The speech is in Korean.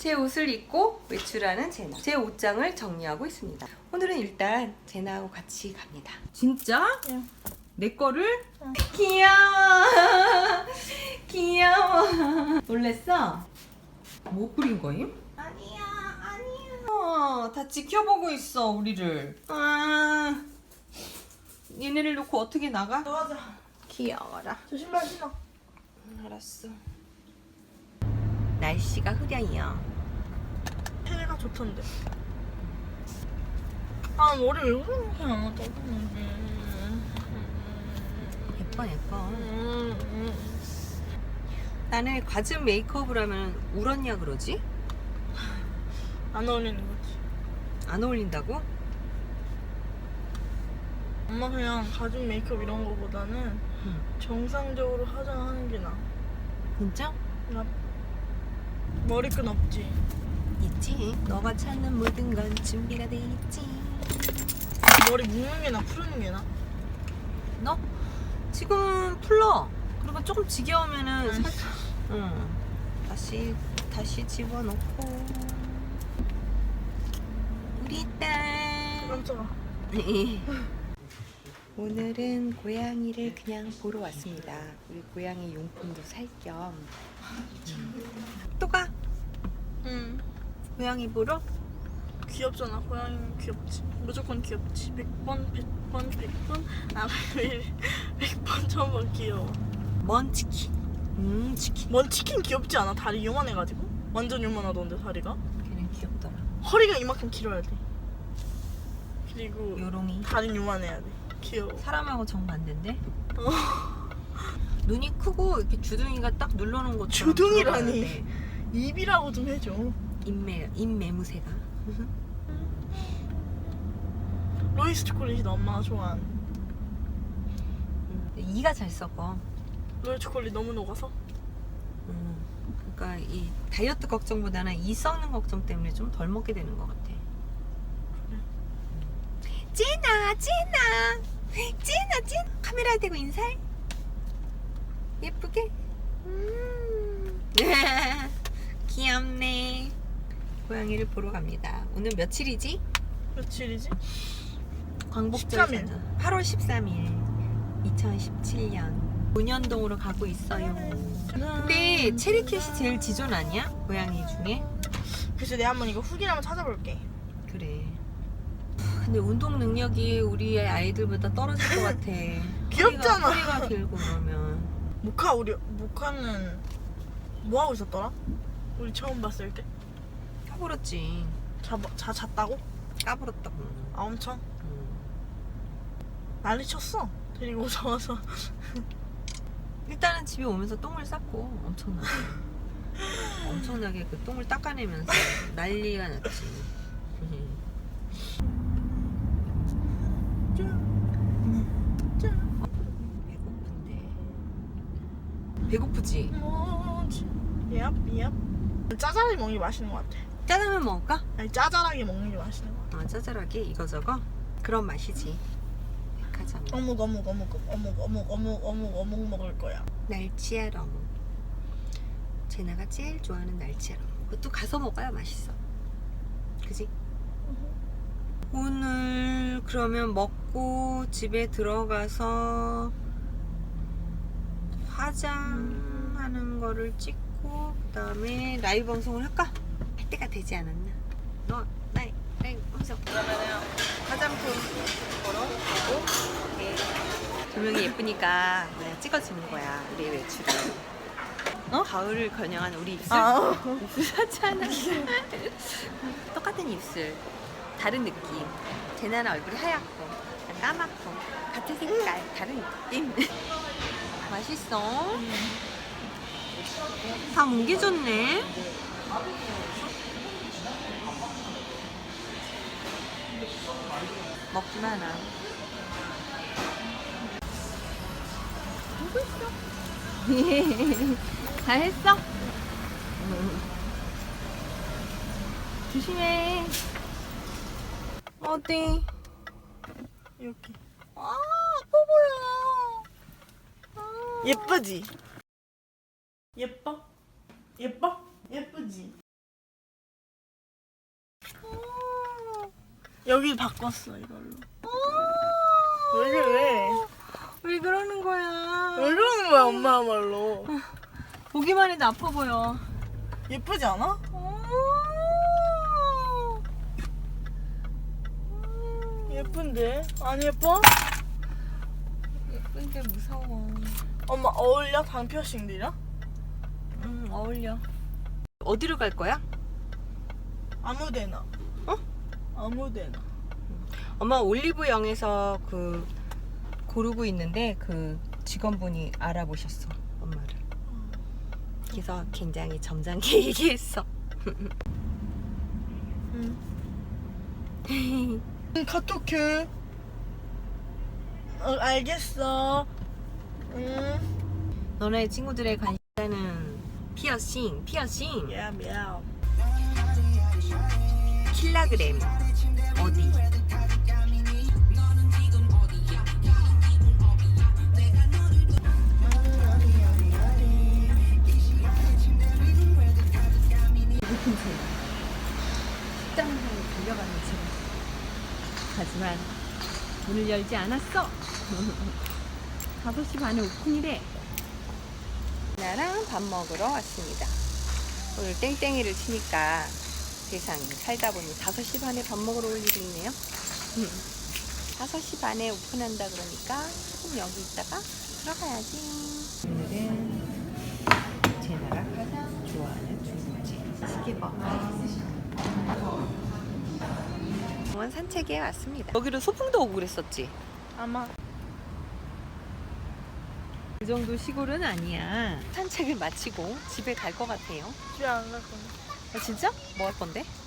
제 옷을 입고 외출하는 제나. 제 옷장을 정리하고 있습니다. 오늘은 일단 제나하고 같이 갑니다. 진짜? 응. 내 거를? 귀여워. 귀여워. 놀랬어? 뭐 그린 거임? 아니야, 아니야. 어, 다 지켜보고 있어, 우리를. 아, 얘네를 놓고 어떻게 나가? 나가자. 귀여워라. 저 신발 신어. 알았어. 날씨가 흐려요. 좋던데. 아 머리 왜 그러는 거야? 짜증나게. 예뻐, 예뻐. 음, 음. 나는 과즙 메이크업을 하면 울었냐 그러지? 안 어울리는 거지. 안 어울린다고? 엄마 그냥 가죽 메이크업 이런 거보다는 응. 정상적으로 화장하는 게 나아. 진짜? 나 머리끈 없지. 있지. 너가 찾는 모든 건 준비가 돼 있지. 머리 묶는 게 나, 푸르는 게 나. 너 지금 풀러. 그리고 조금 지겨우면은 응. 살짝. 응. 다시 다시 집어넣고. 우리 딸. 깜짝아. 오늘은 고양이를 그냥 보러 왔습니다. 우리 고양이 용품도 살 겸. 또 가. 응. 고양이 보러? 귀엽잖아. 고양이는 귀엽지. 무조건 귀엽지. 100번, 100번, 100번. 아, 100번, 1000번 귀여워. 먼치킨. 음, 치킨. 먼치킨 귀엽지 않아? 다리 요만해가지고? 완전 요만하던데 다리가? 걔는 귀엽더라. 허리가 이만큼 길어야 돼. 그리고 요롱이. 다리는 요만해야 돼. 귀여워. 사람하고 정반대인데? 어. 눈이 크고 이렇게 주둥이가 딱 눌러놓은 것처럼 주둥이라니. 입이라고 좀 해줘. 입매 입매무새가 로이스 초콜릿이 나 엄마가 좋아하는. 음, 이가 잘 썩어. 로이스 초콜릿 너무 녹아서. 음, 그러니까 이 다이어트 걱정보다는 이 썩는 걱정 때문에 좀 덜 먹게 되는 것 같아. 찐아, 찐아, 찐아, 찐. 카메라에 대고 인사해. 예쁘게. 음. 귀엽네. 고양이를 보러 갑니다. 오늘 며칠이지? 며칠이지? 광복절이잖아. 8월 13일. 2017년. 문현동으로 가고 있어요. 근데 체리캣이 제일 지존 아니야? 고양이 중에? 글쎄 내가 한번 이거 후기 한번 찾아볼게. 그래. 근데 운동 능력이 우리 아이들보다 떨어질 것 같아. 귀엽잖아. 허리가, 허리가 길고 그러면. 모카 우리 모카는 뭐 하고 있었더라? 우리 처음 봤을 때. 까불었지. 자, 자 잤다고? 까불었다고. 아 엄청 음. 난리 쳤어. 데리고 와서. 일단은 집에 오면서 똥을 쌌고 엄청나게. 엄청나게 그 똥을 닦아내면서 난리가 났지. 배고픈데. 배고프지? 얍. 짜잘하게 먹는 게 맛있는 것 같아. 짜장면 먹을까? 아니 짜잘하게 먹는 게 맛있는 것 같아. 아 짜잘하게 이거저거? 그런 맛이지. 백화점. 어묵 어묵 어묵 어묵 어묵 어묵 어묵 어묵 먹을 거야. 날치알 어묵. 제나가 제일 좋아하는 날치알 어묵. 그것도 가서 먹어야 맛있어. 그지? 오늘 그러면 먹고 집에 들어가서 화장하는 거를 찍고 그 다음에 라이브 방송을 할까? 할 때가 되지 않았나? 너 라이 라이브 방송 그러면은 화장품 보러 가고 조명이 예쁘니까 그냥 찍어주는 거야 우리 외출을. 어? 가을을 겨냥한 우리 입술 아, 비슷하잖아. 똑같은 입술, 다른 느낌. 제나는 얼굴이 하얗고, 난 까맣고, 같은 색깔, 다른 느낌. 맛있어. 다 뭉개졌네. 먹기만 하. 다 했어? 조심해. 어디? 이렇게. 아, 아파 보여. 아. 예쁘지? 예뻐? 예뻐? 예쁘지? 여기 바꿨어 이걸로. 왜 그래? 왜 그러는 거야? 왜 그러는 거야 엄마야말로? 보기만 해도 아파 보여. 예쁘지 않아? 예쁜데? 안 예뻐? 예쁜데 무서워. 엄마 어울려? 방 피어싱들이랑? 응 어울려. 어디로 갈 거야? 아무데나. 어? 아무데나. 엄마 올리브영에서 그 고르고 있는데 그 직원분이 알아보셨어 엄마를. 그래서 굉장히 점잖게 얘기했어. 응. 응, 카톡해. 어, 알겠어. 응. 너네 친구들의 관심사는 피어싱, 피어싱, 미안 미안. 킬라그램 어디? 식당으로 달려가는 집. 하지만 문을 열지 않았어. 5시 반에 오픈이래. 나랑 밥 먹으러 왔습니다. 오늘 땡땡이를 치니까 세상에 살다 보니 5시 반에 밥 먹으러 올 일이 있네요. 5시 반에 오픈한다 그러니까 조금 여기 있다가 들어가야지. 오늘은 제 나라 가장 좋아하는 중국집 치킨밥. 공원 산책에 왔습니다. 여기로 소풍도 오고 그랬었지? 아마 그 정도 시골은 아니야. 산책을 마치고 집에 갈 것 같아요. 집에 안갈 건데. 아, 진짜? 뭐 할 건데?